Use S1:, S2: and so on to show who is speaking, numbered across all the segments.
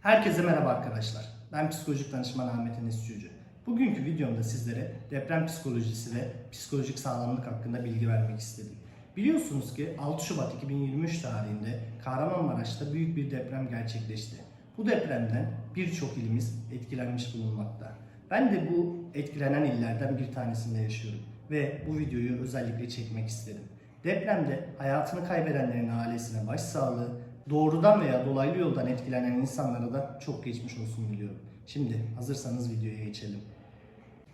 S1: Herkese merhaba arkadaşlar. Ben psikolojik danışman Ahmet Enes Cücü. Bugünkü videomda sizlere deprem psikolojisi ve psikolojik sağlamlık hakkında bilgi vermek istedim. Biliyorsunuz ki 6 Şubat 2023 tarihinde Kahramanmaraş'ta büyük bir deprem gerçekleşti. Bu depremden birçok ilimiz etkilenmiş bulunmakta. Ben de bu etkilenen illerden bir tanesinde yaşıyorum ve bu videoyu özellikle çekmek istedim. Depremde hayatını kaybedenlerin ailesine başsağlığı, doğrudan veya dolaylı yoldan etkilenen insanlara da çok geçmiş olsun diliyorum. Şimdi hazırsanız videoya geçelim.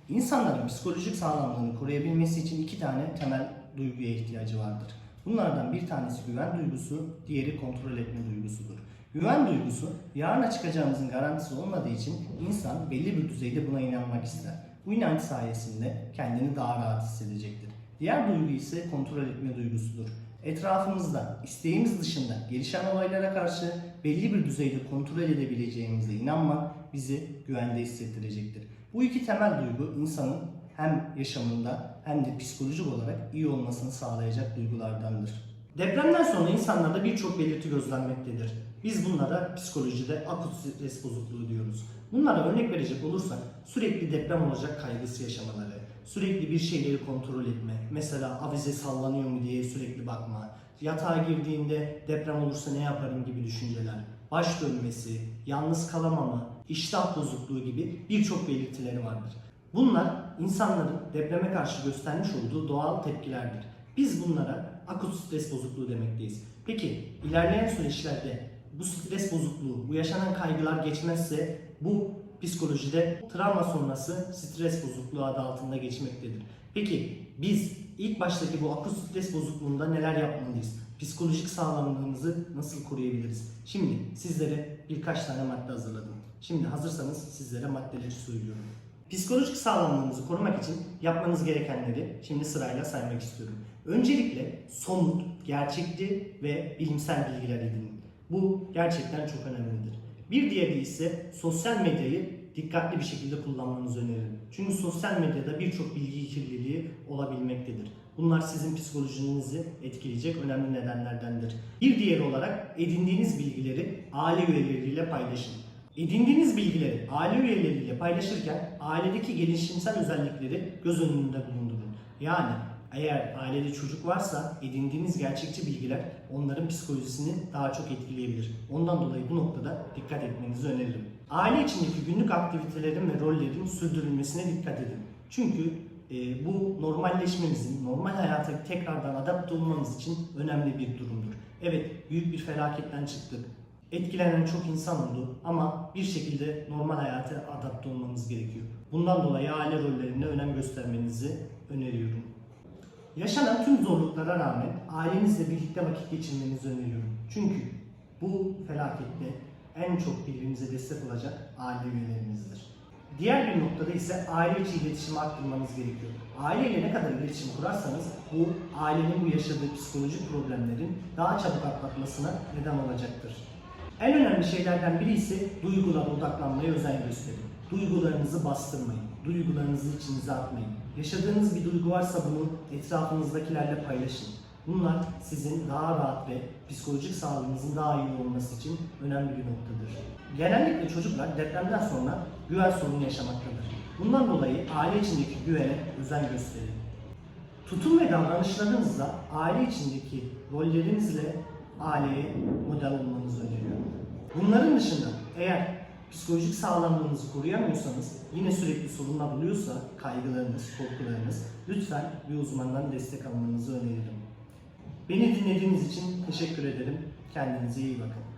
S1: İnsanların psikolojik sağlamlığını koruyabilmesi için iki tane temel duyguya ihtiyacı vardır. Bunlardan bir tanesi güven duygusu, diğeri kontrol etme duygusudur. Güven duygusu, yarına çıkacağımızın garantisi olmadığı için insan belli bir düzeyde buna inanmak ister. Bu inanç sayesinde kendini daha rahat hissedecektir. Diğer duygu ise kontrol etme duygusudur. Etrafımızda isteğimiz dışında gelişen olaylara karşı belli bir düzeyde kontrol edebileceğimize inanmak bizi güvende hissettirecektir. Bu iki temel duygu insanın hem yaşamında hem de psikolojik olarak iyi olmasını sağlayacak duygulardandır. Depremden sonra insanlarda birçok belirti gözlenmektedir. Biz bunlara psikolojide akut stres bozukluğu diyoruz. Bunlara örnek verecek olursak sürekli deprem olacak kaygısı yaşamaları, sürekli bir şeyleri kontrol etme, mesela avize sallanıyor mu diye sürekli bakma, yatağa girdiğinde deprem olursa ne yaparım gibi düşünceler, baş dönmesi, yalnız kalamama, iştah bozukluğu gibi birçok belirtileri vardır. Bunlar insanların depreme karşı göstermiş olduğu doğal tepkilerdir. Biz bunlara akut stres bozukluğu demekteyiz. Peki ilerleyen süreçlerde bu stres bozukluğu, bu yaşanan kaygılar geçmezse bu psikolojide travma sonrası stres bozukluğu adı altında geçmektedir. Peki biz ilk baştaki bu akut stres bozukluğunda neler yapmalıyız? Psikolojik sağlamlığımızı nasıl koruyabiliriz? Şimdi sizlere birkaç tane madde hazırladım. Şimdi hazırsanız sizlere maddeleri söylüyorum. Psikolojik sağlamlığımızı korumak için yapmanız gerekenleri şimdi sırayla saymak istiyorum. Öncelikle somut, gerçekçi ve bilimsel bilgiler edinin. Bu gerçekten çok önemlidir. Bir diğeri ise sosyal medyayı dikkatli bir şekilde kullanmanızı öneririm. Çünkü sosyal medyada birçok bilgi kirliliği olabilmektedir. Bunlar sizin psikolojinizi etkileyecek önemli nedenlerdendir. Bir diğeri olarak edindiğiniz bilgileri aile üyeleriyle paylaşın. Edindiğiniz bilgileri aile üyeleriyle paylaşırken ailedeki gelişimsel özellikleri göz önünde bulundurun. Yani eğer ailede çocuk varsa edindiğiniz gerçekçi bilgiler onların psikolojisini daha çok etkileyebilir. Ondan dolayı bu noktada dikkat etmenizi öneririm. Aile içindeki günlük aktivitelerin ve rollerin sürdürülmesine dikkat edin. Çünkü e, bu normalleşmemizin, normal hayata tekrardan adapte olmamız için önemli bir durumdur. Evet, büyük bir felaketten çıktık. Etkilenen çok insan oldu ama bir şekilde normal hayata adapte olmamız gerekiyor. Bundan dolayı aile rollerine önem göstermenizi öneriyorum. Yaşanan tüm zorluklara rağmen ailenizle birlikte vakit geçirmenizi öneriyorum. Çünkü bu felakette en çok birbirimize destek olacak aile üyelerimizdir. Diğer bir noktada ise aile içi iletişimi arttırmanız gerekiyor. Aileyle ne kadar iletişim kurarsanız bu ailenin bu yaşadığı psikolojik problemlerin daha çabuk atlatmasına neden olacaktır. En önemli şeylerden biri ise duygulara odaklanmaya özen gösterin. Duygularınızı bastırmayın. Duygularınızı içinize atmayın. Yaşadığınız bir duygu varsa bunu etrafınızdakilerle paylaşın. Bunlar sizin daha rahat ve psikolojik sağlığınızın daha iyi olması için önemli bir noktadır. Genellikle çocuklar depremden sonra güven sorunu yaşamaktadır. Bundan dolayı aile içindeki güvene özen gösterin. Tutum ve davranışlarınızla aile içindeki rollerinizle aileye model olmanızı öneriyorum. Bunların dışında eğer psikolojik sağlamlığınızı koruyamıyorsanız yine sürekli sorunlar buluyorsa kaygılarınız, korkularınız lütfen bir uzmandan destek almanızı öneririm. Beni dinlediğiniz için teşekkür ederim. Kendinize iyi bakın.